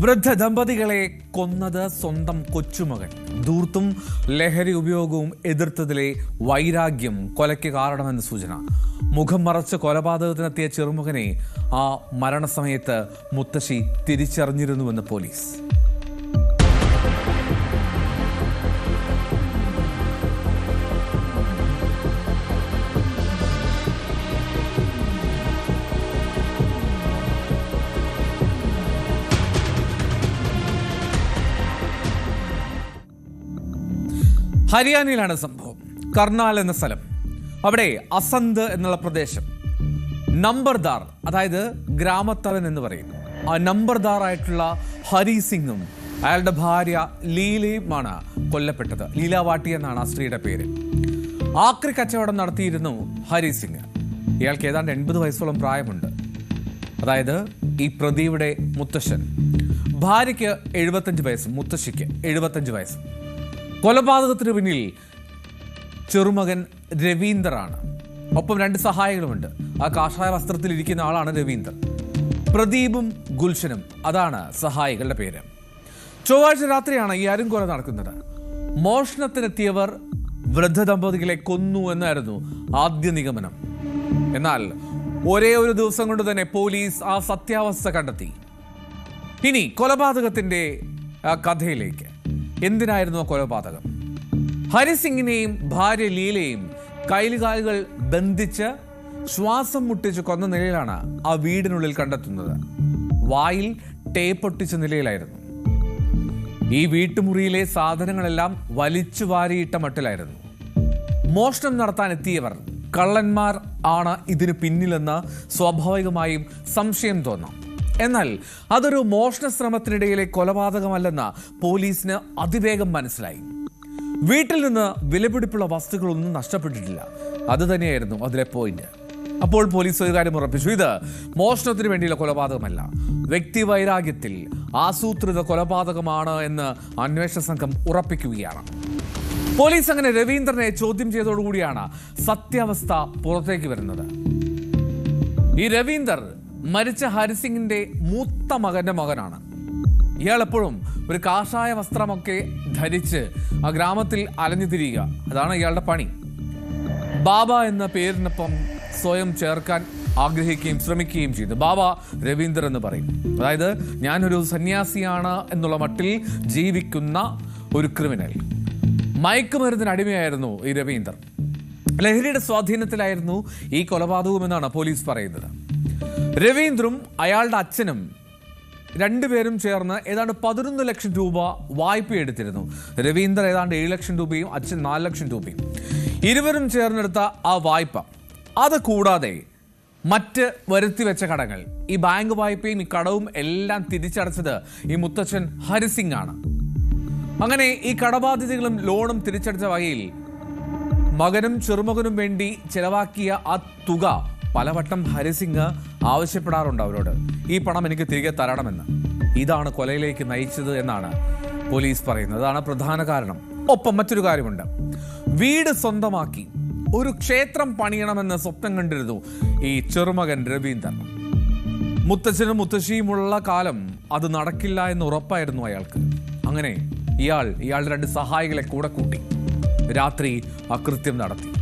വൃദ്ധ ദമ്പതികളെ കൊന്നത് സ്വന്തം കൊച്ചുമകൻ. ധൂർത്തും ലഹരി ഉപയോഗവും എതിർത്തതിലെ വൈരാഗ്യം കൊലയ്ക്ക് കാരണമെന്ന് സൂചന. മുഖം മറച്ച് കൊലപാതകത്തിനെത്തിയ ചെറുമകനെ ആ മരണസമയത്ത് മുത്തശ്ശി തിരിച്ചറിഞ്ഞിരുന്നുവെന്ന് പോലീസ്. ഹരിയാനയിലാണ് സംഭവം. കർണാൽ എന്ന സ്ഥലം. അവിടെ അസന്ത് എന്നുള്ള പ്രദേശം. നമ്പർദാർ അതായത് ഗ്രാമത്തലൻ എന്ന് പറയും ആ നമ്പർദാർ ആയിട്ടുള്ള ഹരി സിംഗും അയാളുടെ ഭാര്യ ലീലയുമാണ് കൊല്ലപ്പെട്ടത്. ലീലാവാട്ടി എന്നാണ് ആ സ്ത്രീയുടെ പേര്. ആക്രി കച്ചവടം നടത്തിയിരുന്നു ഹരി സിംഗ്. ഇയാൾക്ക് ഏതാണ്ട് എൺപത് വയസ്സോളം പ്രായമുണ്ട്. അതായത് ഈ പ്രതിയുടെ മുത്തശ്ശൻ. ഭാര്യയ്ക്ക് എഴുപത്തഞ്ച് വയസ്സും മുത്തശ്ശിക്ക് എഴുപത്തഞ്ച് വയസ്സും. കൊലപാതകത്തിന് പിന്നിൽ ചെറുമകൻ രവീന്ദറാണ് ഒപ്പം രണ്ട് സഹായികളുമുണ്ട്. ആ കാഷായ വസ്ത്രത്തിൽ ഇരിക്കുന്ന ആളാണ് രവീന്ദർ പ്രദീപും ഗുൽഷനും. അതാണ് സഹായികളുടെ പേര്. ചൊവ്വാഴ്ച രാത്രിയാണ് ഈ അരുംകൊല നടക്കുന്നത്. മോഷണത്തിനെത്തിയവർ വൃദ്ധ ദമ്പതികളെ കൊന്നു എന്നായിരുന്നു ആദ്യ നിഗമനം. എന്നാൽ ഒരേ ഒരു ദിവസം കൊണ്ട് തന്നെ പോലീസ് ആ സത്യാവസ്ഥ കണ്ടെത്തി. ഇനി കൊലപാതകത്തിന്റെ കഥയിലേക്ക്. എന്തിനായിരുന്നു കൊലപാതകം? ഹരിസിംഗിനെയും ഭാര്യ ലീലയും കൈലുകാലുകൾ ബന്ധിച്ച് ശ്വാസം മുട്ടിച്ച് കൊന്ന നിലയിലാണ് ആ വീടിനുള്ളിൽ കണ്ടെത്തുന്നത്. വായിൽ ടേപ്പൊട്ടിച്ച നിലയിലായിരുന്നു. ഈ വീട്ടുമുറിയിലെ സാധനങ്ങളെല്ലാം വലിച്ചു വാരിയിട്ട മട്ടിലായിരുന്നു. മോഷണം നടത്താൻ എത്തിയവർ കള്ളന്മാർ ആണ് ഇതിന് പിന്നിലെന്ന് സ്വാഭാവികമായും സംശയം തോന്നാം. എന്നാൽ അതൊരു മോഷണ ശ്രമത്തിനിടയിലെ കൊലപാതകമല്ലെന്ന് പോലീസിന് അതിവേഗം മനസ്സിലായി. വീട്ടിൽ നിന്ന് വിലപിടിപ്പുള്ള വസ്തുക്കളൊന്നും നഷ്ടപ്പെട്ടിട്ടില്ല. അത് തന്നെയായിരുന്നു അതിലെ പോയിന്റ് അപ്പോൾ പോലീസ് ഒരു ഉറപ്പിച്ചു. ഇത് മോഷണത്തിന് വേണ്ടിയുള്ള കൊലപാതകമല്ല. വ്യക്തി വൈരാഗ്യത്തിൽ ആസൂത്രിത കൊലപാതകമാണ് എന്ന് അന്വേഷണ സംഘം ഉറപ്പിക്കുകയാണ്. പോലീസ് അങ്ങനെ രവീന്ദ്രനെ ചോദ്യം ചെയ്തതോടുകൂടിയാണ് സത്യാവസ്ഥ പുറത്തേക്ക് വരുന്നത്. ഈ രവീന്ദർ മരിച്ച ഹരിസിംഗിന്റെ മൂത്ത മകന്റെ മകനാണ്. ഇയാൾ എപ്പോഴും ഒരു കാഷായ വസ്ത്രമൊക്കെ ധരിച്ച് ആ ഗ്രാമത്തിൽ അലഞ്ഞു തിരിയുക. അതാണ് ഇയാളുടെ പണി. ബാബ എന്ന പേരിനൊപ്പം സ്വയം ചേർക്കാൻ ആഗ്രഹിക്കുകയും ശ്രമിക്കുകയും ചെയ്തു. ബാബ രവീന്ദ്രൻ എന്ന് പറയും. അതായത് ഞാനൊരു സന്യാസിയാണ് എന്നുള്ള മട്ടിൽ ജീവിക്കുന്ന ഒരു ക്രിമിനൽ. മയക്കുമരുന്നിന് അടിമയായിരുന്നു ഈ രവീന്ദ്രൻ ലഹരിയുടെ സ്വാധീനത്തിലായിരുന്നു ഈ കൊലപാതകമെന്നാണ് പോലീസ് പറയുന്നത്. രവീന്ദ്രും അയാളുടെ അച്ഛനും രണ്ടുപേരും ചേർന്ന് ഏതാണ്ട് പതിനൊന്ന് ലക്ഷം രൂപ വായ്പ എടുത്തിരുന്നു. രവീന്ദ്ര ഏതാണ്ട് ഏഴ് ലക്ഷം രൂപയും അച്ഛൻ നാല് ലക്ഷം രൂപയും. ഇരുവരും ചേർന്നെടുത്ത ആ വായ്പ. അത് കൂടാതെ മറ്റ് വരുത്തി വെച്ച കടങ്ങൾ. ഈ ബാങ്ക് വായ്പയും ഈ കടവും എല്ലാം തിരിച്ചടച്ചത് ഈ മുത്തച്ഛൻ ഹരിസിംഗ് ആണ് അങ്ങനെ ഈ കടബാധ്യതകളും ലോണും തിരിച്ചടച്ച വകയിൽ മകനും ചെറുമകനും വേണ്ടി ചെലവാക്കിയ ആ തുക പലവട്ടം ഹരിസിംഗ് ആവശ്യപ്പെടാറുണ്ട് അവരോട്. ഈ പണം എനിക്ക് തിരികെ തരണമെന്ന്. ഇതാണ് കൊലയിലേക്ക് നയിച്ചത് എന്നാണ് പോലീസ് പറയുന്നത്. അതാണ് പ്രധാന കാരണം. ഒപ്പം മറ്റൊരു കാര്യമുണ്ട്. വീട് സ്വന്തമാക്കി. ഒരു ക്ഷേത്രം പണിയണമെന്ന് സ്വപ്നം കണ്ടിരുന്നു ഈ ചെറുമകൻ രവീന്ദർ. മുത്തച്ഛനും മുത്തശ്ശിയുമുള്ള കാലം അത് നടക്കില്ല എന്ന് ഉറപ്പായിരുന്നു അയാൾക്ക്. അങ്ങനെ ഇയാൾ ഇയാളുടെ രണ്ട് സഹായികളെ കൂടെ കൂട്ടി. രാത്രി അകൃത്യം നടത്തി.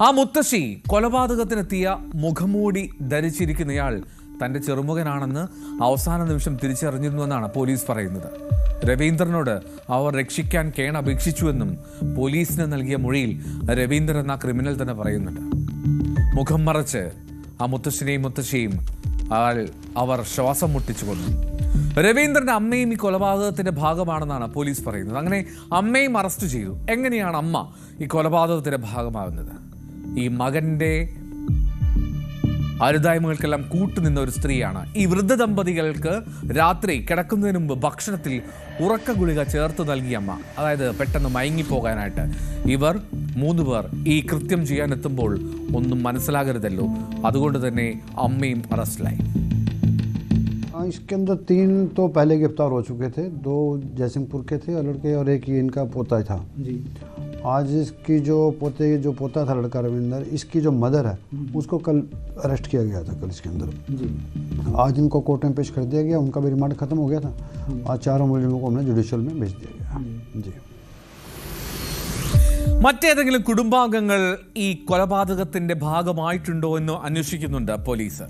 ആ മുത്തശ്ശി കൊലപാതകത്തിനെത്തിയ മുഖമൂടി ധരിച്ചിരിക്കുന്നയാൾ തന്റെ ചെറുമുഖനാണെന്ന് അവസാന നിമിഷം തിരിച്ചറിഞ്ഞിരുന്നുവെന്നാണ് പോലീസ് പറയുന്നത്. രവീന്ദ്രനോട് അവർ രക്ഷിക്കാൻ കേൺ അപേക്ഷിച്ചുവെന്നും പോലീസിന് നൽകിയ മൊഴിയിൽ രവീന്ദ്രൻ എന്ന ക്രിമിനൽ തന്നെ പറയുന്നുണ്ട്. മുഖം മറച്ച് ആ മുത്തശ്ശിനെയും മുത്തശ്ശിയും അവർ ശ്വാസം മുട്ടിച്ചു കൊന്നു. രവീന്ദ്രന്റെ അമ്മയും ഈ കൊലപാതകത്തിന്റെ ഭാഗമാണെന്നാണ് പോലീസ് പറയുന്നത്. അങ്ങനെ അമ്മയും അറസ്റ്റ് ചെയ്തു. എങ്ങനെയാണ് അമ്മ ഈ കൊലപാതകത്തിന്റെ ഭാഗമാകുന്നത്? ഈ മകന്റെ അരുതായ്മകൾക്കെല്ലാം കൂട്ടുനിന്ന ഒരു സ്ത്രീയാണ് ഈ വൃദ്ധ ദമ്പതികൾക്ക് രാത്രി കിടക്കുന്നതിന് മുമ്പ് ഭക്ഷണത്തിൽ ഉറക്ക ഗുളിക ചേർത്ത് നൽകിയ അമ്മ അതായത് പെട്ടെന്ന് മയങ്ങിപ്പോകാനായിട്ട് ഇവർ മൂന്ന് പേർ ഈ കൃത്യം ചെയ്യാൻ എത്തുമ്പോൾ ഒന്നും മനസ്സിലാകരുതല്ലോ അതുകൊണ്ട് തന്നെ അമ്മയും അറസ്റ്റിലായി हाँ इसके अंदर तीन तो पहले गिरफ्तार हो चुके थे दो जयसिंहपुर के थे लड़के और एक ये इनका पोता था जी आज इसकी जो पोते जो पोता था लड़का रविंदर इसकी जो मदर है उसको कल अरेस्ट किया गया था कल इसके अंदर जी आज इनको कोर्ट में पेश कर दिया गया उनका भी रिमांड खत्म हो गया था आज चारों मुलजिमों को हमने जुडिशियल में भेज दिया गया जी മറ്റേതെങ്കിലും കുടുംബാംഗങ്ങൾ ഈ കൊലപാതകത്തിന്റെ ഭാഗമായിട്ടുണ്ടോ എന്ന് അന്വേഷിക്കുന്നുണ്ട് പോലീസ്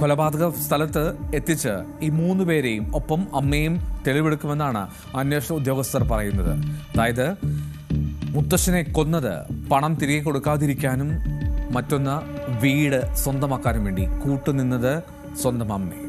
കൊലപാതക സ്ഥലത്ത് എത്തിച്ച് ഈ മൂന്ന് പേരെയും ഒപ്പം അമ്മയും തെളിവെടുക്കുമെന്നാണ് അന്വേഷണ ഉദ്യോഗസ്ഥർ പറയുന്നത് അതായത് മുത്തശ്ശനെ കൊന്നത് പണം തിരികെ കൊടുക്കാതിരിക്കാനും മറ്റൊന്ന് വീട് സ്വന്തമാക്കാനും വേണ്ടി കൂട്ടുനിന്നത് സ്വന്തം അമ്മയും.